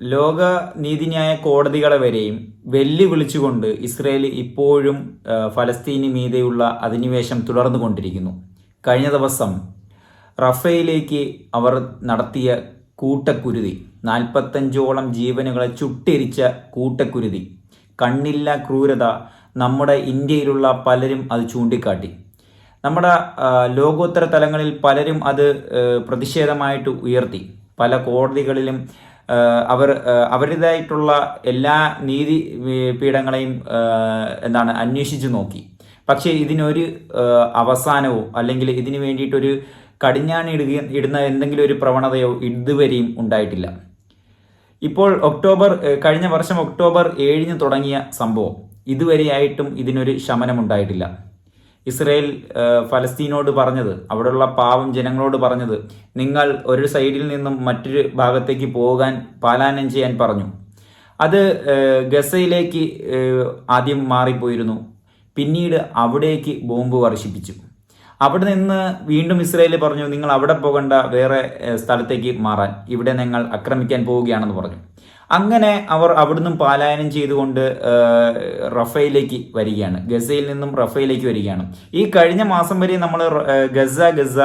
ലോക നീതിന്യായ കോടതികളെ വരെയും വെല്ലുവിളിച്ചുകൊണ്ട് ഇസ്രയേൽ ഇപ്പോഴും ഫലസ്തീന് മീതെയുള്ള അധിനിവേശം തുടർന്നുകൊണ്ടിരിക്കുന്നു. കഴിഞ്ഞ ദിവസം റഫയിലേക്ക് അവർ നടത്തിയ കൂട്ടക്കുരുതി നാൽപ്പത്തഞ്ചോളം ജീവനുകളെ ചുട്ടെരിച്ച കൂട്ടക്കുരുതി കണ്ണില്ല ക്രൂരത നമ്മുടെ ഇന്ത്യയിലുള്ള പലരും അത് ചൂണ്ടിക്കാട്ടി. നമ്മുടെ ലോകോത്തര തലങ്ങളിൽ പലരും അത് പ്രതിഷേധമായിട്ട് ഉയർത്തി. പല കോടതികളിലും അവർ അവരുടേതായിട്ടുള്ള എല്ലാ നീതി പീഠങ്ങളെയും എന്താണ് അന്വേഷിച്ചു നോക്കി. പക്ഷേ ഇതിനൊരു അവസാനവോ അല്ലെങ്കിൽ ഇതിനു വേണ്ടിയിട്ടൊരു കടിഞ്ഞാണ് ഇടുക ഇടുന്ന എന്തെങ്കിലും ഒരു പ്രവണതയോ ഇതുവരെയും ഉണ്ടായിട്ടില്ല. ഇപ്പോൾ ഒക്ടോബർ കഴിഞ്ഞ വർഷം ഒക്ടോബർ ഏഴിന് തുടങ്ങിയ സംഭവം. ഇതുവരെയായിട്ടും ഇതിനൊരു ശമനമുണ്ടായിട്ടില്ല. ഇസ്രയേൽ ഫലസ്തീനോട് പറഞ്ഞത് അവിടെയുള്ള പാവം ജനങ്ങളോട് പറഞ്ഞത് നിങ്ങൾ ഒരു സൈഡിൽ നിന്നും മറ്റൊരു ഭാഗത്തേക്ക് പോകാൻ പാലായനം ചെയ്യാൻ പറഞ്ഞു. അത് ഗസയിലേക്ക് ആദ്യം മാറിപ്പോയിരുന്നു. പിന്നീട് അവിടേക്ക് ബോംബ് വർഷിപ്പിച്ചു. അവിടെ നിന്ന് വീണ്ടും ഇസ്രയേൽ പറഞ്ഞു നിങ്ങൾ അവിടെ പോകണ്ട വേറെ സ്ഥലത്തേക്ക് മാറാൻ. ഇവിടെ നിങ്ങൾ ആക്രമിക്കാൻ പോവുകയാണെന്ന് പറഞ്ഞു. അങ്ങനെ അവർ അവിടുന്ന് പാലായനം ചെയ്തുകൊണ്ട് റഫയിലേക്ക് വരികയാണ്. ഗസയിൽ നിന്നും റഫയിലേക്ക് വരികയാണ്. ഈ കഴിഞ്ഞ മാസം വരെ നമ്മൾ ഗസ ഗസ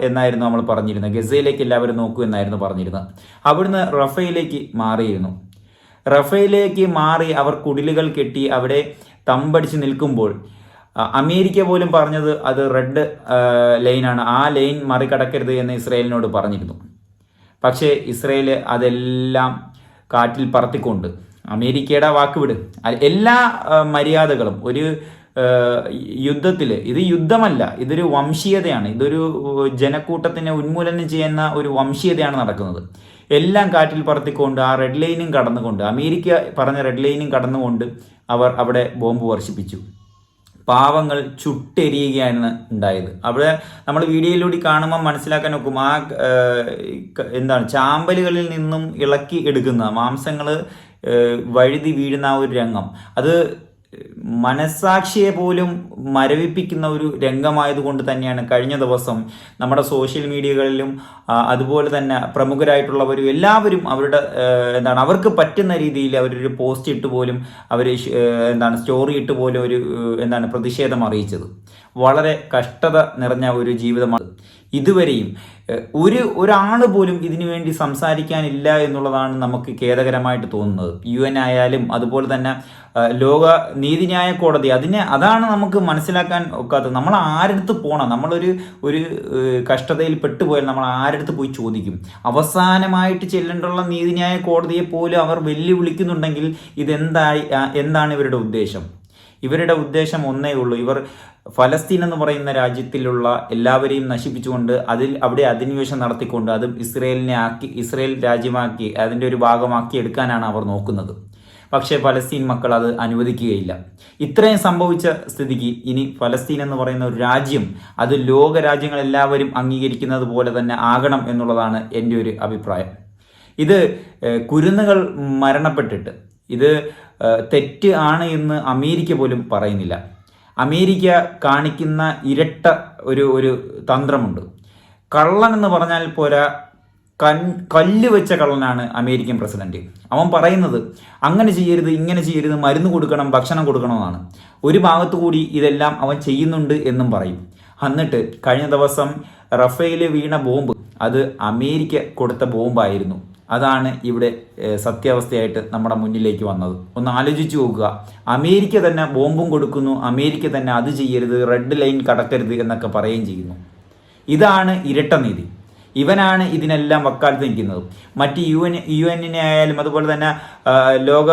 എന്നായിരുന്നു നമ്മൾ പറഞ്ഞിരുന്നത്. ഗസയിലേക്ക് എല്ലാവരും നോക്കൂ എന്നായിരുന്നു പറഞ്ഞിരുന്നത്. അവിടുന്ന് റഫയിലേക്ക് മാറിയിരുന്നു. റഫയിലേക്ക് മാറി അവർ കുടിലുകൾ കെട്ടി അവിടെ തമ്പടിച്ച് നിൽക്കുമ്പോൾ അമേരിക്ക പോലും പറഞ്ഞത് അത് റെഡ് ലൈനാണ്. ആ ലൈൻ മറികടക്കരുത് എന്ന് ഇസ്രയേലിനോട് പറഞ്ഞിരുന്നു. പക്ഷേ ഇസ്രയേൽ അതെല്ലാം കാറ്റിൽ പറത്തിക്കൊണ്ട്. അമേരിക്കയുടെ വാക്കുവിട്. എല്ലാ മര്യാദകളും ഒരു യുദ്ധത്തിൽ ഇത് യുദ്ധമല്ല ഇതൊരു വംശീയതയാണ്. ഇതൊരു ജനക്കൂട്ടത്തിനെ ഉന്മൂലനം ചെയ്യുന്ന ഒരു വംശീയതയാണ് നടക്കുന്നത്. എല്ലാം കാറ്റിൽ പറത്തിക്കൊണ്ട് ആ റെഡ് ലൈനും കടന്നുകൊണ്ട് അമേരിക്ക പറഞ്ഞ റെഡ് ലൈനും കടന്നുകൊണ്ട് അവർ അവിടെ ബോംബ് വർഷിപ്പിച്ചു. പാവങ്ങൾ ചുട്ടെരിയുകയാണ് ഉണ്ടായത്. അവിടെ നമ്മൾ വീഡിയോയിലൂടെ കാണുമ്പോൾ മനസ്സിലാക്കാൻ നോക്കും ആ എന്താണ് ചാമ്പലുകളിൽ നിന്നും ഇളക്കി എടുക്കുന്ന മാംസങ്ങൾ വഴുതി വീഴുന്ന ആ ഒരു രംഗം. അത് മനസാക്ഷിയെ പോലും മരവിപ്പിക്കുന്ന ഒരു രംഗമായതുകൊണ്ട് തന്നെയാണ് കഴിഞ്ഞ ദിവസം നമ്മുടെ സോഷ്യൽ മീഡിയകളിലും അതുപോലെ തന്നെ പ്രമുഖരായിട്ടുള്ളവരും എല്ലാവരും അവരുടെ എന്താണ് അവർക്ക് പറ്റുന്ന രീതിയിൽ അവരൊരു പോസ്റ്റ് ഇട്ട് പോലും അവർ എന്താണ് സ്റ്റോറി ഇട്ട് പോലും ഒരു എന്താണ് പ്രതിഷേധം അറിയിച്ചത്. വളരെ കഷ്ടത നിറഞ്ഞ ഒരു ജീവിതമാണ്. ഇതുവരെയും ഒരു ഒരാൾ പോലും ഇതിനു വേണ്ടി സംസാരിക്കാനില്ല എന്നുള്ളതാണ് നമുക്ക് ഖേദകരമായിട്ട് തോന്നുന്നത്. യു എൻ ആയാലും അതുപോലെ തന്നെ ലോക നീതിന്യായ കോടതി അതിനെ അതാണ് നമുക്ക് മനസ്സിലാക്കാൻ ഒക്കാത്തത്. നമ്മൾ ആരെടുത്ത് പോകണം നമ്മളൊരു ഒരു കഷ്ടതയിൽ പെട്ടുപോയാൽ നമ്മൾ ആരെടുത്ത് പോയി ചോദിക്കും? അവസാനമായിട്ട് ചെല്ലേണ്ടുള്ള നീതിന്യായ കോടതിയെ പോലും അവർ വെല്ലുവിളിക്കുന്നുണ്ടെങ്കിൽ ഇതെന്തായി എന്താണ് ഇവരുടെ ഉദ്ദേശം? ഇവരുടെ ഉദ്ദേശം ഒന്നേ ഉള്ളൂ. ഇവർ ഫലസ്തീൻ എന്ന് പറയുന്ന രാജ്യത്തിലുള്ള എല്ലാവരെയും നശിപ്പിച്ചുകൊണ്ട് അതിൽ അവിടെ അധിനിവേശം നടത്തിക്കൊണ്ട് അതും ഇസ്രയേലിനെ ആക്കി ഇസ്രയേൽ രാജ്യമാക്കി അതിന്റെ ഒരു ഭാഗമാക്കി എടുക്കാനാണ് അവർ നോക്കുന്നത്. പക്ഷേ ഫലസ്തീൻ മക്കൾ അത് അനുവദിക്കുകയില്ല. ഇത്രയും സംഭവിച്ച സ്ഥിതിക്ക് ഇനി ഫലസ്തീൻ എന്ന് പറയുന്ന ഒരു രാജ്യം അത് ലോക രാജ്യങ്ങളെല്ലാവരും അംഗീകരിക്കുന്നത് പോലെ തന്നെ ആകണം എന്നുള്ളതാണ് എന്റെ ഒരു അഭിപ്രായം. ഇത് കുരുന്നുകൾ മരണപ്പെട്ടിട്ട് ഇത് തെറ്റ് ആണ് എന്ന് അമേരിക്ക പോലും പറയുന്നില്ല. അമേരിക്ക കാണിക്കുന്ന ഇരട്ട ഒരു ഒരു തന്ത്രമുണ്ട്. കള്ളൻ എന്ന് പറഞ്ഞാൽ പോരാ കൺ കല്ല് വെച്ച കള്ളനാണ് അമേരിക്കൻ പ്രസിഡന്റ്. അവൻ പറയുന്നത് അങ്ങനെ ചെയ്യരുത് ഇങ്ങനെ ചെയ്യരുത് മരുന്ന് കൊടുക്കണം ഭക്ഷണം കൊടുക്കണമെന്നാണ്. ഒരു ഭാഗത്തു കൂടി ഇതെല്ലാം അവൻ ചെയ്യുന്നുണ്ട് എന്നും പറയും. എന്നിട്ട് കഴിഞ്ഞ ദിവസം റഫേൽ വീണ ബോംബ് അത് അമേരിക്ക കൊടുത്ത ബോംബായിരുന്നു. അതാണ് ഇവിടെ സത്യാവസ്ഥയായിട്ട് നമ്മുടെ മുന്നിലേക്ക് വന്നത്. ഒന്ന് ആലോചിച്ച് നോക്കുക. അമേരിക്ക തന്നെ ബോംബും കൊടുക്കുന്നു. അമേരിക്ക തന്നെ അത് ചെയ്യരുത് റെഡ് ലൈൻ കടക്കരുത് എന്നൊക്കെ പറയുകയും ചെയ്യുന്നു. ഇതാണ് ഇരട്ട നീതി. ഇവനാണ് ഇതിനെല്ലാം വക്കാലത്ത് നിൽക്കുന്നത് മറ്റ് യു എൻ യു എന്നിനെ ആയാലും അതുപോലെ തന്നെ ലോക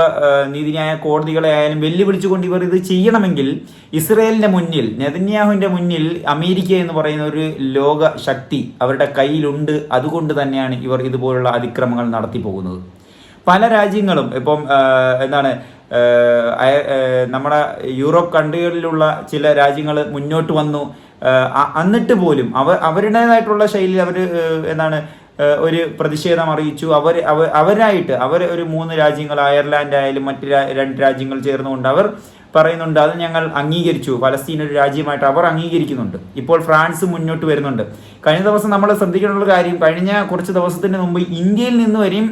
നീതിന്യായ കോടതികളെ ആയാലും വെല്ലുവിളിച്ചുകൊണ്ട് ഇവർ ഇത് ചെയ്യണമെങ്കിൽ ഇസ്രയേലിന്റെ മുന്നിൽ നെതന്യാഹുവിന്റെ മുന്നിൽ അമേരിക്ക എന്ന് പറയുന്ന ഒരു ലോക ശക്തി അവരുടെ കയ്യിലുണ്ട്. അതുകൊണ്ട് തന്നെയാണ് ഇവർ ഇതുപോലുള്ള അതിക്രമങ്ങൾ നടത്തി പോകുന്നത് പല രാജ്യങ്ങളും ഇപ്പം എന്താണ് നമ്മുടെ യൂറോപ്പ് കൺട്രികളിലുള്ള ചില രാജ്യങ്ങൾ മുന്നോട്ട് വന്നു. എന്നിട്ട് പോലും അവർ അവരുടേതായിട്ടുള്ള ശൈലി അവർ എന്താണ് ഒരു പ്രതിഷേധം അറിയിച്ചു. അവർ അവരായിട്ട് അവർ ഒരു മൂന്ന് രാജ്യങ്ങൾ അയർലാൻഡ് ആയാലും മറ്റ് രണ്ട് രാജ്യങ്ങൾ ചേർന്നുകൊണ്ട് അവർ പറയുന്നുണ്ട് അത് ഞങ്ങൾ അംഗീകരിച്ചു. ഫലസ്തീൻ ഒരു രാജ്യമായിട്ട് അവർ അംഗീകരിക്കുന്നുണ്ട്. ഇപ്പോൾ ഫ്രാൻസ് മുന്നോട്ട് വരുന്നുണ്ട്. കഴിഞ്ഞ ദിവസം നമ്മൾ ശ്രദ്ധിക്കാനുള്ള കാര്യം കഴിഞ്ഞ കുറച്ച് ദിവസത്തിന് മുമ്പ് ഇന്ത്യയിൽ നിന്ന് വരെയും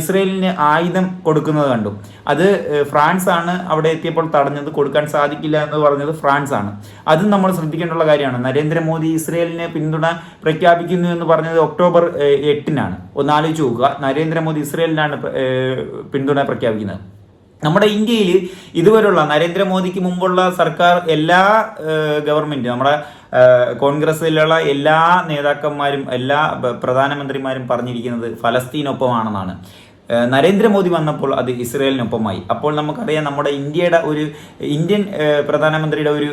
ഇസ്രയേലിന് ആയുധം കൊടുക്കുന്നത് കണ്ടു. അത് ഫ്രാൻസ് ആണ് അവിടെ എത്തിയപ്പോൾ തടഞ്ഞത്. കൊടുക്കാൻ സാധിക്കില്ല എന്ന് പറഞ്ഞത് ഫ്രാൻസ് ആണ് അതും നമ്മൾ ശ്രദ്ധിക്കേണ്ടുള്ള കാര്യമാണ്. നരേന്ദ്രമോദി ഇസ്രയേലിന് പിന്തുണ പ്രഖ്യാപിക്കുന്നു എന്ന് പറഞ്ഞത് ഒക്ടോബർ എട്ടിനാണ്. ഒന്ന് ആലോചിച്ച് നോക്കുക. നരേന്ദ്രമോദി ഇസ്രയേലിനാണ് പിന്തുണ പ്രഖ്യാപിക്കുന്നത്. നമ്മുടെ ഇന്ത്യയിൽ ഇതുവരെയുള്ള നരേന്ദ്രമോദിക്ക് മുമ്പുള്ള സർക്കാർ എല്ലാ ഗവൺമെന്റ് നമ്മുടെ കോൺഗ്രസിലുള്ള എല്ലാ നേതാക്കന്മാരും എല്ലാ പ്രധാനമന്ത്രിമാരും പറഞ്ഞിരിക്കുന്നത് ഫലസ്തീനൊപ്പമാണെന്നാണ്. നരേന്ദ്രമോദി വന്നപ്പോൾ അത് ഇസ്രയേലിനൊപ്പമായി. അപ്പോൾ നമുക്കറിയാം നമ്മുടെ ഇന്ത്യയുടെ ഒരു ഇന്ത്യൻ പ്രധാനമന്ത്രിയുടെ ഒരു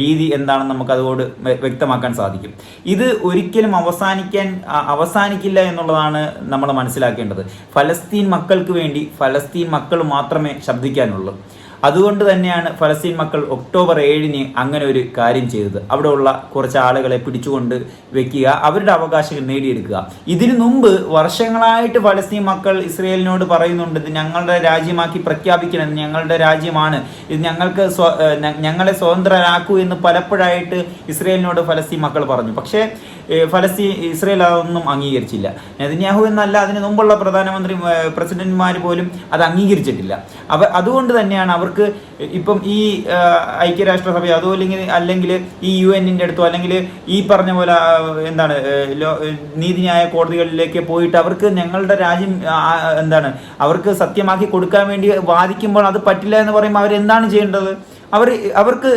രീതി എന്താണെന്ന് നമുക്ക് അതുകൊണ്ട് വ്യക്തമാക്കാൻ സാധിക്കും. ഇത് ഒരിക്കലും അവസാനിക്കാൻ അവസാനിക്കില്ല എന്നുള്ളതാണ് നമ്മൾ മനസ്സിലാക്കേണ്ടത്. ഫലസ്തീൻ മക്കൾക്ക് വേണ്ടി ഫലസ്തീൻ മക്കൾ മാത്രമേ ശബ്ദിക്കാനുള്ളൂ. അതുകൊണ്ട് തന്നെയാണ് ഫലസ്തീൻ മക്കൾ ഒക്ടോബർ ഏഴിന് അങ്ങനെ ഒരു കാര്യം ചെയ്തത്. അവിടെയുള്ള കുറച്ച് ആളുകളെ പിടിച്ചുകൊണ്ട് വെക്കുക അവരുടെ അവകാശങ്ങൾ നേടിയെടുക്കുക. ഇതിനു മുമ്പ് വർഷങ്ങളായിട്ട് ഫലസ്തീൻ മക്കൾ ഇസ്രയേലിനോട് പറയുന്നുണ്ട് ഇത് ഞങ്ങളുടെ രാജ്യമാക്കി പ്രഖ്യാപിക്കണം ഞങ്ങളുടെ രാജ്യമാണ്. ഇത് ഞങ്ങൾക്ക് ഞങ്ങളെ സ്വതന്ത്രരാക്കൂ എന്ന് പലപ്പോഴായിട്ട് ഇസ്രയേലിനോട് ഫലസ്തീൻ മക്കൾ പറഞ്ഞു. പക്ഷേ ഫലസ്തീൻ ഇസ്രയേൽ അതൊന്നും അംഗീകരിച്ചില്ല. നെതന്യാഹു എന്നല്ല അതിന് മുമ്പുള്ള പ്രധാനമന്ത്രി പ്രസിഡന്റ്മാർ പോലും അത് അംഗീകരിച്ചിട്ടില്ല. അവ അതുകൊണ്ട് തന്നെയാണ് അവർക്ക് ഇപ്പം ഈ ഐക്യരാഷ്ട്രസഭ അതോ അല്ലെങ്കിൽ അല്ലെങ്കിൽ ഈ യു എന്നിന്റെ അടുത്തോ അല്ലെങ്കിൽ ഈ പറഞ്ഞ പോലെ എന്താണ് നീതിന്യായ കോടതികളിലേക്ക് പോയിട്ട് അവർക്ക് ഞങ്ങളുടെ രാജ്യം എന്താണ് അവർക്ക് സത്യമാക്കി കൊടുക്കാൻ വേണ്ടി വാദിക്കുമ്പോൾ അത് പറ്റില്ല എന്ന് പറയുമ്പോൾ അവരെന്താണ് ചെയ്യേണ്ടത്? അവർ അവർക്ക്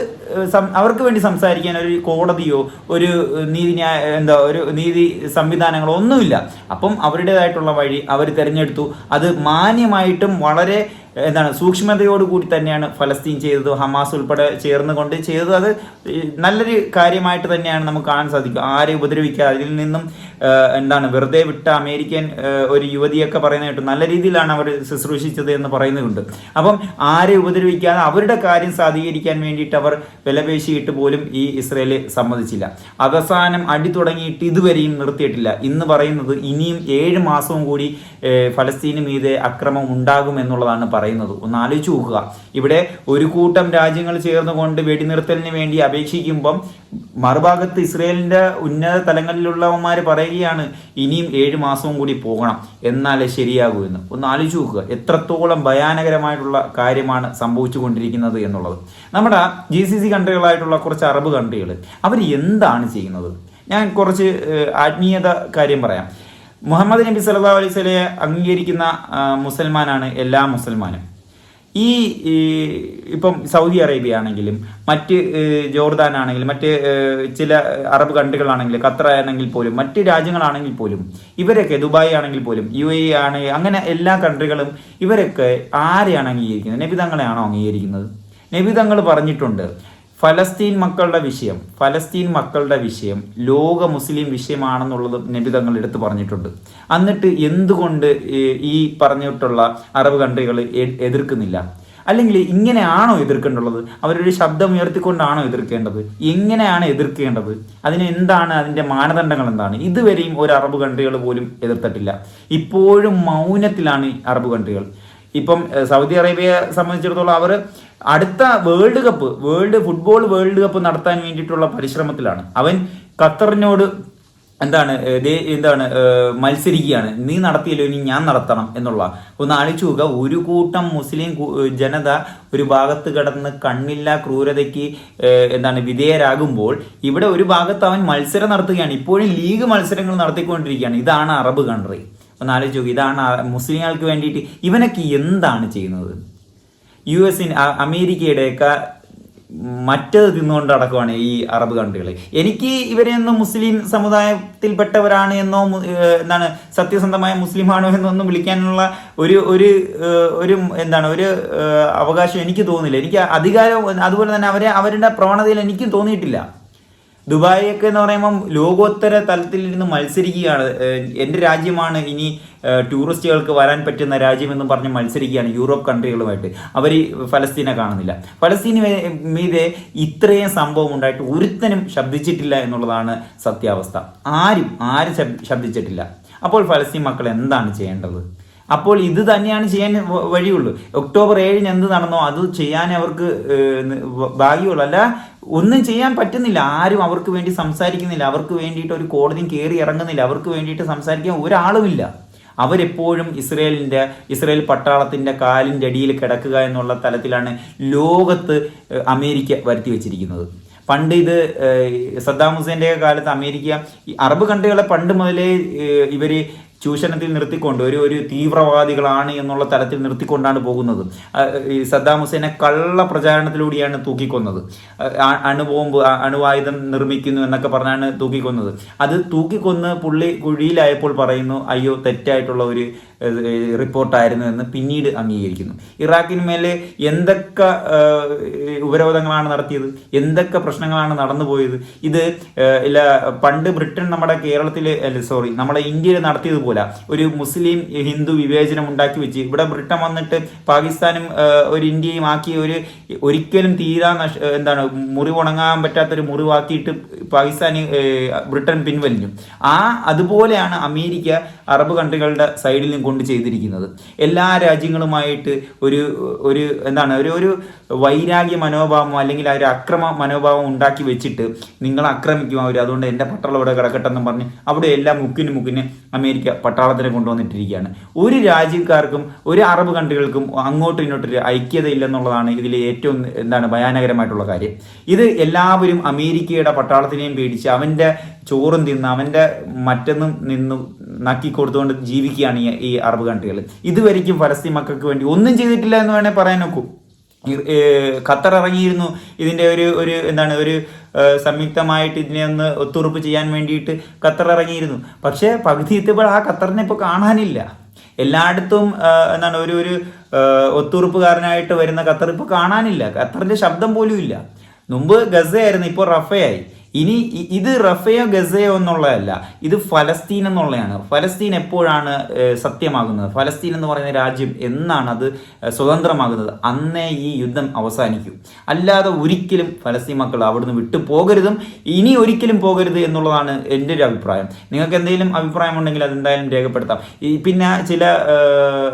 അവർക്ക് വേണ്ടി സംസാരിക്കാൻ ഒരു കോടതിയോ ഒരു നീതിന്യായ എന്താ ഒരു നീതി സംവിധാനങ്ങളോ ഒന്നുമില്ല. അപ്പം അവരുടേതായിട്ടുള്ള വഴി അവർ തിരഞ്ഞെടുത്തു. അത് മാന്യമായിട്ടും വളരെ എന്താണ് സൂക്ഷ്മതയോടുകൂടി തന്നെയാണ് ഫലസ്തീൻ ചെയ്തത് ഹമാസ് ഉൾപ്പെടെ ചേർന്നുകൊണ്ട് ചെയ്തത്. അത് നല്ലൊരു കാര്യമായിട്ട് തന്നെയാണ് നമുക്ക് കാണാൻ സാധിക്കും ആരെ ഉപദ്രവിക്കുക അതിൽ നിന്നും എന്താണ് വെറുതെ വിട്ട അമേരിക്കൻ ഒരു യുവതിയൊക്കെ പറയുന്നത് കേട്ടു. നല്ല രീതിയിലാണ് അവർ ശുശ്രൂഷിച്ചത് എന്ന് പറയുന്നുണ്ട്. അപ്പം ആരെ ഉപദ്രവിക്കാതെ അവരുടെ കാര്യം സാധീകരിക്കാൻ വേണ്ടിയിട്ട് അവർ വിലപേശിയിട്ട് പോലും ഈ ഇസ്രയേൽ സമ്മതിച്ചില്ല. അവസാനം അടി തുടങ്ങിയിട്ട് ഇതുവരെയും നിർത്തിയിട്ടില്ല. ഇന്ന് പറയുന്നത് ഇനിയും ഏഴ് മാസവും കൂടി ഫലസ്തീന് മീതെ അക്രമം ഉണ്ടാകും എന്നുള്ളതാണ് പറയുന്നത്. ഒന്ന് ആലോചിച്ച് നോക്കുക ഇവിടെ ഒരു കൂട്ടം രാജ്യങ്ങൾ ചേർന്നുകൊണ്ട് വെടിനിർത്തലിന് വേണ്ടി അപേക്ഷിക്കുമ്പം മറുഭാഗത്ത് ഇസ്രയേലിന്റെ ഉന്നത തലങ്ങളിലുള്ളവന്മാർ പറയുകയാണ് ഇനിയും ഏഴ് മാസവും കൂടി പോകണം. എന്നാലേ ശരിയാകൂ എന്ന്. ഒന്ന് ആലോചിച്ച് നോക്കുക എത്രത്തോളം ഭയാനകരമായിട്ടുള്ള കാര്യമാണ് സംഭവിച്ചു കൊണ്ടിരിക്കുന്നത് എന്നുള്ളത്. നമ്മുടെ ജി സി സി കൺട്രികളായിട്ടുള്ള കുറച്ച് അറബ് കൺട്രികൾ അവർ എന്താണ് ചെയ്യുന്നത്? ഞാൻ കുറച്ച് ആത്മീയത കാര്യം പറയാം. മുഹമ്മദ് നബി സല്ലാ അലൈഹി സ്വലയെ അംഗീകരിക്കുന്ന മുസൽമാനാണ് എല്ലാ മുസൽമാനും. ഈ ഈ, ഇപ്പം സൗദി അറേബ്യ ആണെങ്കിലും മറ്റ് ജോർദാൻ ആണെങ്കിലും മറ്റ് ചില അറബ് കൺട്രികളാണെങ്കിലും ഖത്തർ ആണെങ്കിൽ പോലും മറ്റ് രാജ്യങ്ങളാണെങ്കിൽ പോലും ഇവരൊക്കെ ദുബായ് ആണെങ്കിൽ പോലും യു എ ആണ് അങ്ങനെ എല്ലാ കൺട്രികളും ഇവരൊക്കെ ആരെയാണ് അംഗീകരിക്കുന്നത്? നബിതങ്ങളെയാണോ അംഗീകരിക്കുന്നത്? നബിതങ്ങൾ പറഞ്ഞിട്ടുണ്ട് ഫലസ്തീൻ മക്കളുടെ വിഷയം ഫലസ്തീൻ മക്കളുടെ വിഷയം ലോക മുസ്ലിം വിഷയമാണെന്നുള്ളത് നബിതങ്ങൾ എടുത്തു പറഞ്ഞിട്ടുണ്ട്. എന്നിട്ട് എന്തുകൊണ്ട് ഈ- പറഞ്ഞിട്ടുള്ള അറബ് കൺട്രികൾ എതിർക്കുന്നില്ല? അല്ലെങ്കിൽ ഇങ്ങനെയാണോ എതിർക്കേണ്ടുള്ളത്? അവരൊരു ശബ്ദം ഉയർത്തിക്കൊണ്ടാണോ എതിർക്കേണ്ടത്? എങ്ങനെയാണ് എതിർക്കേണ്ടത്? അതിന് എന്താണ് അതിന്റെ മാനദണ്ഡങ്ങൾ എന്താണ്? ഇതുവരെയും ഒരു അറബ് കൺട്രികൾ പോലും എതിർത്തിട്ടില്ല. ഇപ്പോഴും മൗനത്തിലാണ് അറബ് കൺട്രികൾ. ഇപ്പം സൗദി അറേബ്യയെ സംബന്ധിച്ചിടത്തോളം അവർ അടുത്ത world cup world football world cup നടത്താൻ വേണ്ടിയിട്ടുള്ള പരിശ്രമത്തിലാണ്. അവൻ ഖത്തറിനോട് എന്താണ് എന്താണ് മത്സരിക്കുകയാണ്. നീ നടത്തിയല്ലോ ഇനി ഞാൻ നടത്തണം എന്നുള്ള. ഒന്ന് ആലോചിച്ച് നോക്കുക ഒരു കൂട്ടം മുസ്ലിം ജനത ഒരു ഭാഗത്ത് കിടന്ന് കണ്ണില്ല ക്രൂരതയ്ക്ക് എന്താണ് വിധേയരാകുമ്പോൾ ഇവിടെ ഒരു ഭാഗത്ത് അവൻ മത്സരം നടത്തുകയാണ്. ഇപ്പോഴും ലീഗ് മത്സരങ്ങൾ നടത്തിക്കൊണ്ടിരിക്കുകയാണ്. ഇതാണ് അറബ് കൺട്രി ഒന്ന് ആലോചിച്ച് നോക്കി. ഇതാണ് മുസ്ലിങ്ങൾക്ക് വേണ്ടിയിട്ട് ഇവനൊക്കെ എന്താണ് ചെയ്യുന്നത്? യു എസിൻ അമേരിക്കയുടെയൊക്കെ മറ്റത് തിന്നുകൊണ്ട് നടക്കുവാണ് ഈ അറബ് കൺട്രികൾ എനിക്ക് ഇവരെയൊന്നും മുസ്ലിം സമുദായത്തിൽപ്പെട്ടവരാണ് എന്നോ എന്താണ് സത്യസന്ധമായ മുസ്ലിമാണോ എന്നൊന്നും വിളിക്കാനുള്ള ഒരു ഒരു ഒരു എന്താണ് ഒരു അവകാശം എനിക്ക് തോന്നില്ല എനിക്ക് അധികാരം അതുപോലെ തന്നെ അവരെ അവരുടെ പ്രവണതയിൽ എനിക്കും തോന്നിയിട്ടില്ല. ദുബായ് ഒക്കെ എന്ന് പറയുമ്പം ലോകോത്തര തലത്തിൽ ഇരുന്ന് മത്സരിക്കുകയാണ് എന്റെ രാജ്യമാണ് ഇനി ടൂറിസ്റ്റുകൾക്ക് വരാൻ പറ്റുന്ന രാജ്യമെന്നും പറഞ്ഞ് മത്സരിക്കുകയാണ് യൂറോപ്പ് കൺട്രികളുമായിട്ട്. അവർ ഫലസ്തീനെ കാണുന്നില്ല. ഫലസ്തീന് മീതെ ഇത്രയും സംഭവം ഉണ്ടായിട്ട് ഒരുത്തനും ശബ്ദിച്ചിട്ടില്ല എന്നുള്ളതാണ് സത്യാവസ്ഥ. ആരും ആരും ശബ്ദിച്ചിട്ടില്ല. അപ്പോൾ ഫലസ്തീൻ മക്കൾ എന്താണ് ചെയ്യേണ്ടത്? അപ്പോൾ ഇത് തന്നെയാണ് ചെയ്യാൻ വഴിയുള്ളൂ. ഒക്ടോബർ ഏഴിന് എന്ത് നടന്നോ അത് ചെയ്യാൻ അവർക്ക് ഭാഗ്യമുള്ളൂ. അല്ല ഒന്നും ചെയ്യാൻ പറ്റുന്നില്ല. ആരും അവർക്ക് വേണ്ടി സംസാരിക്കുന്നില്ല. അവർക്ക് വേണ്ടിയിട്ട് ഒരു കോടതിയും കയറി ഇറങ്ങുന്നില്ല. അവർക്ക് വേണ്ടിയിട്ട് സംസാരിക്കാൻ ഒരാളുമില്ല. അവരെപ്പോഴും ഇസ്രയേലിന്റെ ഇസ്രയേൽ പട്ടാളത്തിന്റെ കാലിന്റെ അടിയിൽ കിടക്കുക എന്നുള്ള തലത്തിലാണ് ലോകത്ത് അമേരിക്ക വരുത്തി വെച്ചിരിക്കുന്നത്. പണ്ട് ഇത് സദ്ദാം ഹുസൈന്റെ കാലത്ത് അമേരിക്ക അറബ് കൺട്രികളെ പണ്ട് മുതലേ ഇവർ ചൂഷണത്തിൽ നിർത്തിക്കൊണ്ട് ഒരു ഒരു തീവ്രവാദികളാണ് എന്നുള്ള തലത്തിൽ നിർത്തിക്കൊണ്ടാണ് പോകുന്നത്. ഈ സദ്ദാം ഹുസൈനെ കള്ള പ്രചാരണത്തിലൂടെയാണ് തൂക്കിക്കൊന്നത്. അണുബോംബ് അണുവായുധം നിർമ്മിക്കുന്നു എന്നൊക്കെ പറഞ്ഞാണ് തൂക്കിക്കൊന്നത്. അത് തൂക്കിക്കൊന്ന് പുള്ളി കുഴിയിലായപ്പോൾ പറയുന്നു അയ്യോ തെറ്റായിട്ടുള്ള ഒരു റിപ്പോർട്ടായിരുന്നു എന്ന് പിന്നീട് അംഗീകരിക്കുന്നു. ഇറാഖിന് മേലെ എന്തൊക്കെ ഉപരോധങ്ങളാണ് നടത്തിയത്? എന്തൊക്കെ പ്രശ്നങ്ങളാണ് നടന്നുപോയത്? ഇത് ഇല്ല പണ്ട് ബ്രിട്ടൻ നമ്മുടെ കേരളത്തിൽ അല്ല സോറി നമ്മുടെ ഇന്ത്യയിൽ നടത്തിയതുപോലെ ഒരു മുസ്ലിം ഹിന്ദു വിവേചനം ഉണ്ടാക്കി വെച്ച് ഇവിടെ ബ്രിട്ടൻ വന്നിട്ട് പാകിസ്ഥാനും ഒരു ഇന്ത്യയും ആക്കി ഒരു ഒരിക്കലും തീരാ എന്താണ് മുറിവുണങ്ങാൻ പറ്റാത്തൊരു മുറിവാക്കിയിട്ട് പാകിസ്ഥാന് ബ്രിട്ടൻ പിൻവലിഞ്ഞു. ആ അതുപോലെയാണ് അമേരിക്ക അറബ് കൺട്രികളുടെ സൈഡിലും കൊണ്ട് ചെയ്തിരിക്കുന്നത്. എല്ലാ രാജ്യങ്ങളുമായിട്ട് ഒരു ഒരു എന്താണ് ഒരു ഒരു വൈരാഗ്യ മനോഭാവമോ അല്ലെങ്കിൽ ആ ഒരു അക്രമ മനോഭാവം ഉണ്ടാക്കി വെച്ചിട്ട് നിങ്ങൾ ആക്രമിക്കും അവർ അതുകൊണ്ട് എന്റെ പട്ടാളം ഇവിടെ കിടക്കട്ടെ എന്ന് പറഞ്ഞ് അവിടെ എല്ലാം മുക്കിന് മുക്കിന് അമേരിക്ക പട്ടാളത്തിനെ കൊണ്ടുവന്നിട്ടിരിക്കുകയാണ്. ഒരു രാജ്യക്കാർക്കും ഒരു അറബ് കൺട്രികൾക്കും അങ്ങോട്ടും ഇങ്ങോട്ടും ഒരു ഐക്യത ഇല്ലെന്നുള്ളതാണ് ഇതിലെ ഏറ്റവും എന്താണ് ഭയാനകരമായിട്ടുള്ള കാര്യം. ഇത് എല്ലാവരും അമേരിക്കയുടെ പട്ടാളത്തിനെയും പേടിച്ച് അവന്റെ ചോറും തിന്ന് അവന്റെ മറ്റൊന്നും നിന്ന് നക്കി കൊടുത്തുകൊണ്ട് ജീവിക്കുകയാണ് ഈ അറബ് കൺട്രികൾ ഇതുവരെയ്ക്കും ഫലസ്തീൻ മക്കൾക്ക് വേണ്ടി ഒന്നും ചെയ്തിട്ടില്ല എന്ന് വേണേൽ പറയാൻ നോക്കൂ. ഖത്തർ ഇറങ്ങിയിരുന്നു. ഇതിന്റെ ഒരു ഒരു എന്താണ് ഒരു സംയുക്തമായിട്ട് ഇതിനെ ഒന്ന് ഒത്തുറപ്പ് ചെയ്യാൻ വേണ്ടിയിട്ട് ഖത്തർ ഇറങ്ങിയിരുന്നു. പക്ഷേ പകുതി എത്തിയപ്പോൾ ആ ഖത്തറിനെ ഇപ്പോൾ കാണാനില്ല. എല്ലായിടത്തും എന്താണ് ഒരു ഒരു ഒത്തുറപ്പുകാരനായിട്ട് വരുന്ന ഖത്തർ ഇപ്പോൾ കാണാനില്ല. ഖത്തറിന്റെ ശബ്ദം പോലും ഇല്ല. മുമ്പ് ഗസയായിരുന്നു ഇപ്പോൾ റഫയായി. ഇനി ഇത് റഫയോ ഗസയോ എന്നുള്ളതല്ല ഇത് ഫലസ്തീൻ എന്നുള്ളതാണ്. ഫലസ്തീൻ എപ്പോഴാണ് സത്യമാകുന്നത്? ഫലസ്തീൻ എന്ന് പറയുന്ന രാജ്യം എന്നാണ് അത് സ്വതന്ത്രമാകുന്നത്? അന്നേ ഈ യുദ്ധം അവസാനിക്കും. അല്ലാതെ ഒരിക്കലും ഫലസ്തീൻ മക്കൾ അവിടുന്ന് വിട്ടു പോകരുതും. ഇനി ഒരിക്കലും പോകരുത് എന്നുള്ളതാണ് എന്റെ ഒരു അഭിപ്രായം. നിങ്ങൾക്ക് എന്തെങ്കിലും അഭിപ്രായം ഉണ്ടെങ്കിൽ അതെന്തായാലും രേഖപ്പെടുത്താം. പിന്നെ ചില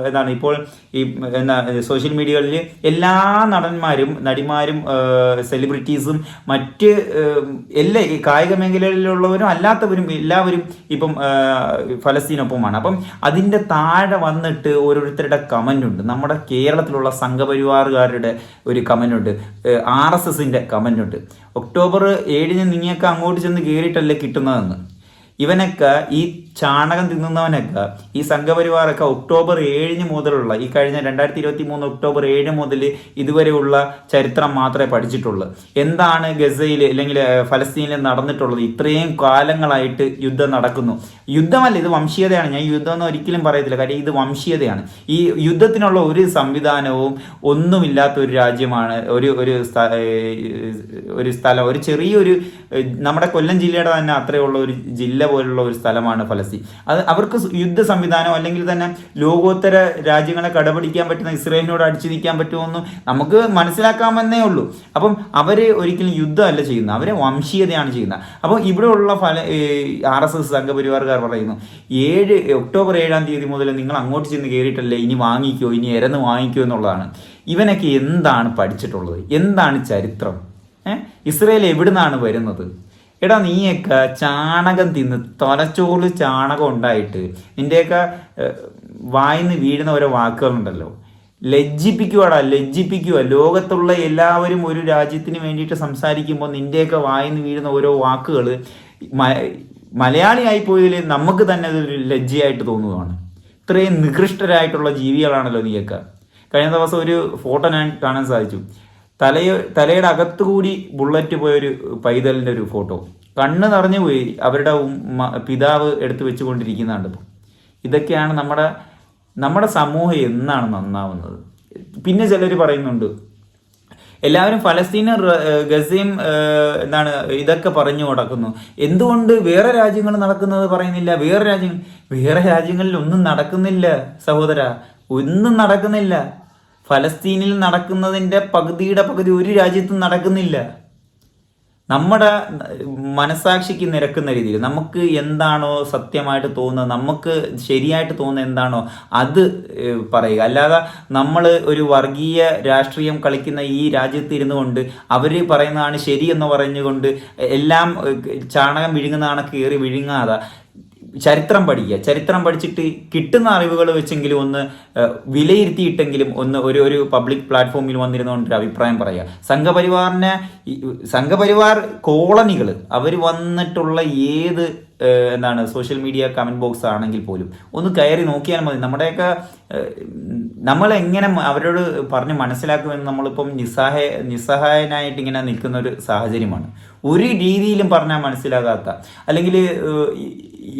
എന്താണ് ഇപ്പോൾ ഈ എന്താ സോഷ്യൽ മീഡിയകളിൽ എല്ലാ നടന്മാരും നടിമാരും സെലിബ്രിറ്റീസും മറ്റ് ഏഹ്, എല്ലാ ഈ കായിക മേഖലയിലുള്ളവരും അല്ലാത്തവരും എല്ലാവരും ഇപ്പം ഫലസ്തീനൊപ്പമാണ്. അപ്പം അതിന്റെ താഴെ വന്നിട്ട് ഓരോരുത്തരുടെ കമന്റ് ഉണ്ട് നമ്മുടെ കേരളത്തിലുള്ള സംഘപരിവാറുകാരുടെ ഒരു കമന്റ് ഉണ്ട് ആർ എസ് എസിന്റെ കമന്റ് ഉണ്ട് ഒക്ടോബർ ഏഴിന് നിങ്ങൾക്ക് അങ്ങോട്ട് ചെന്ന് കയറിയിട്ടല്ലേ കിട്ടുന്നതെന്ന്. ഇവനൊക്കെ ഈ ചാണകം തിന്നുന്നവനൊക്കെ ഈ സംഘപരിവാറൊക്കെ ഒക്ടോബർ ഏഴിന് മുതലുള്ള ഈ കഴിഞ്ഞ രണ്ടായിരത്തി ഇരുപത്തി മൂന്ന് ഒക്ടോബർ ഏഴ് മുതൽ ഇതുവരെയുള്ള ചരിത്രം മാത്രമേ പഠിച്ചിട്ടുള്ളൂ. എന്താണ് ഗസയിൽ അല്ലെങ്കിൽ ഫലസ്തീനിൽ നടന്നിട്ടുള്ളത്? ഇത്രയും കാലങ്ങളായിട്ട് യുദ്ധം നടക്കുന്നു. യുദ്ധമല്ല ഇത് വംശീയതയാണ്. ഞാൻ യുദ്ധം എന്ന് ഒരിക്കലും പറയത്തില്ല. കാര്യം ഇത് വംശീയതയാണ്. ഈ യുദ്ധത്തിനുള്ള ഒരു സംവിധാനവും ഒന്നുമില്ലാത്ത ഒരു രാജ്യമാണ് ഒരു ഒരു ഒരു സ്ഥലം ഒരു ചെറിയൊരു നമ്മുടെ കൊല്ലം ജില്ലയുടെ തന്നെ അത്രയുള്ള ഒരു ജില്ല പോലുള്ള ഒരു സ്ഥലമാണ് ഫലസ്തീൻ. അത് അവർക്ക് യുദ്ധ സംവിധാനം അല്ലെങ്കിൽ തന്നെ ലോകോത്തര രാജ്യങ്ങളെ കടപിടിക്കാൻ പറ്റുന്ന ഇസ്രയേലിനോട് അടിച്ചു നിൽക്കാൻ പറ്റുമെന്നും നമുക്ക് മനസ്സിലാക്കാമെന്നേ ഉള്ളൂ. അപ്പം അവർ ഒരിക്കലും യുദ്ധമല്ല ചെയ്യുന്നത്. അവരെ വംശീയതയാണ് ചെയ്യുന്നത്. അപ്പോൾ ഇവിടെയുള്ള ഫല ആർ എസ് എസ് സംഘപരിവാറുകാർ പറയുന്നു ഏഴ് ഒക്ടോബർ ഏഴാം തീയതി മുതൽ നിങ്ങൾ അങ്ങോട്ട് ചെന്ന് കയറിയിട്ടല്ലേ ഇനി വാങ്ങിക്കോ ഇനി എരന്ന് വാങ്ങിക്കോ എന്നുള്ളതാണ്. ഇവനൊക്കെ എന്താണ് പഠിച്ചിട്ടുള്ളത്? എന്താണ് ചരിത്രം? ഇസ്രയേൽ എവിടുന്നാണ് വരുന്നത്? എടാ നീയൊക്കെ ചാണകം തിന്ന് തലച്ചോറ് ചാണകം ഉണ്ടായിട്ട് നിന്റെയൊക്കെ വായിന്ന് വീഴുന്ന ഓരോ വാക്കുകളുണ്ടല്ലോ. ലജ്ജിപ്പിക്കുവാടാ ലജ്ജിപ്പിക്കുക ലോകത്തുള്ള എല്ലാവരും ഒരു രാജ്യത്തിന് വേണ്ടിയിട്ട് സംസാരിക്കുമ്പോൾ നിന്റെയൊക്കെ വായിന്ന് വീഴുന്ന ഓരോ വാക്കുകൾ മലയാളിയായി പോയതിൽ നമുക്ക് തന്നെ അതൊരു ലജ്ജയായിട്ട് തോന്നുകയാണ് ഇത്രയും നികൃഷ്ടരായിട്ടുള്ള ജീവികളാണല്ലോ നീയൊക്കെ. കഴിഞ്ഞ ദിവസം ഒരു ഫോട്ടോ ഞാൻ കാണാൻ സാധിച്ചു. തലയോ തലയുടെ അകത്തുകൂടി ബുള്ളറ്റ് പോയൊരു പൈതലിന്റെ ഒരു ഫോട്ടോ. കണ്ണ് നിറഞ്ഞു പോയി. അവരുടെ പിതാവ് എടുത്തു വെച്ചുകൊണ്ടിരിക്കുന്നുണ്ട് ഇതൊക്കെയാണ് നമ്മുടെ നമ്മുടെ സമൂഹം എന്നാണ് നന്നാവുന്നത്. പിന്നെ ചിലർ പറയുന്നുണ്ട് എല്ലാവരും ഫലസ്തീനും ഗസീം എന്താണ് ഇതൊക്കെ പറഞ്ഞു നടക്കുന്നു. എന്തുകൊണ്ട് വേറെ രാജ്യങ്ങൾ നടക്കുന്നത് പറയുന്നില്ല? വേറെ രാജ്യങ്ങൾ വേറെ രാജ്യങ്ങളിൽ ഒന്നും നടക്കുന്നില്ല സഹോദര. ഒന്നും നടക്കുന്നില്ല. ഫലസ്തീനിൽ നടക്കുന്നതിന്റെ പകുതിയുടെ പകുതി ഒരു രാജ്യത്തും നടക്കുന്നില്ല. നമ്മുടെ മനസാക്ഷിക്ക് നിരക്കുന്ന രീതിയിൽ നമുക്ക് എന്താണോ സത്യമായിട്ട് തോന്നുന്നത് നമുക്ക് ശരിയായിട്ട് തോന്നുന്നത് എന്താണോ അത് പറയുക. അല്ലാതെ നമ്മൾ ഒരു വർഗീയ രാഷ്ട്രീയം കളിക്കുന്ന ഈ രാജ്യത്ത് ഇരുന്നു കൊണ്ട് അവർ പറയുന്നതാണ് ശരിയെന്ന് പറഞ്ഞുകൊണ്ട് എല്ലാം ചാണകം വിഴുങ്ങുന്നതാണ് കയറി വിഴുങ്ങാതെ ചരിത്രം പഠിക്കുക. ചരിത്രം പഠിച്ചിട്ട് കിട്ടുന്ന അറിവുകൾ വെച്ചെങ്കിലും ഒന്ന് വിലയിരുത്തിയിട്ടെങ്കിലും ഒന്ന് ഒരു ഒരു പബ്ലിക് പ്ലാറ്റ്ഫോമിൽ വന്നിരുന്നുകൊണ്ട് ഒരു അഭിപ്രായം പറയുക. സംഘപരിവാറിനെ സംഘപരിവാർ കോളനികൾ അവർ വന്നിട്ടുള്ള ഏത് എന്താണ് സോഷ്യൽ മീഡിയ കമന്റ് ബോക്സ് ആണെങ്കിൽ പോലും ഒന്ന് കയറി നോക്കിയാൽ മതി. നമ്മുടെയൊക്കെ നമ്മളെങ്ങനെ അവരോട് പറഞ്ഞ് മനസ്സിലാക്കുമെന്ന് നമ്മളിപ്പം നിസ്സഹായ നിസ്സഹായനായിട്ട് ഇങ്ങനെ നിൽക്കുന്ന ഒരു സാഹചര്യമാണ്. ഒരു രീതിയിലും പറഞ്ഞാൽ മനസ്സിലാകാത്ത. അല്ലെങ്കിൽ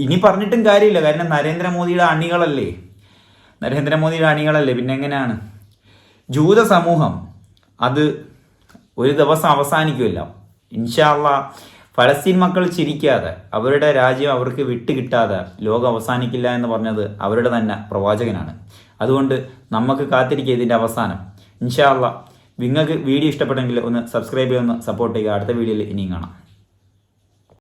ഇനി പറഞ്ഞിട്ടും കാര്യമില്ല. കാരണം നരേന്ദ്രമോദിയുടെ അണികളല്ലേ? നരേന്ദ്രമോദിയുടെ അണികളല്ലേ? പിന്നെ എങ്ങനെയാണ്? ജൂത സമൂഹം അത് ഒരു ദിവസം അവസാനിക്കുമല്ല ഇൻഷാല്ല ഫലസ്തീൻ മക്കൾ ചിരിക്കാതെ അവരുടെ രാജ്യം അവർക്ക് വിട്ടുകിട്ടാതെ ലോകം അവസാനിക്കില്ല എന്ന് പറഞ്ഞത് അവരുടെ തന്നെ പ്രവാചകനാണ്. അതുകൊണ്ട് നമുക്ക് കാത്തിരിക്കുക ഇതിന്റെ അവസാനം. ഇൻഷാല്ല നിങ്ങൾക്ക് വീഡിയോ ഇഷ്ടപ്പെട്ടെങ്കിൽ ഒന്ന് സബ്സ്ക്രൈബ് ചെയ്യുമെന്ന് സപ്പോർട്ട് ചെയ്യുക. അടുത്ത വീഡിയോയിൽ ഇനിയും കാണാം.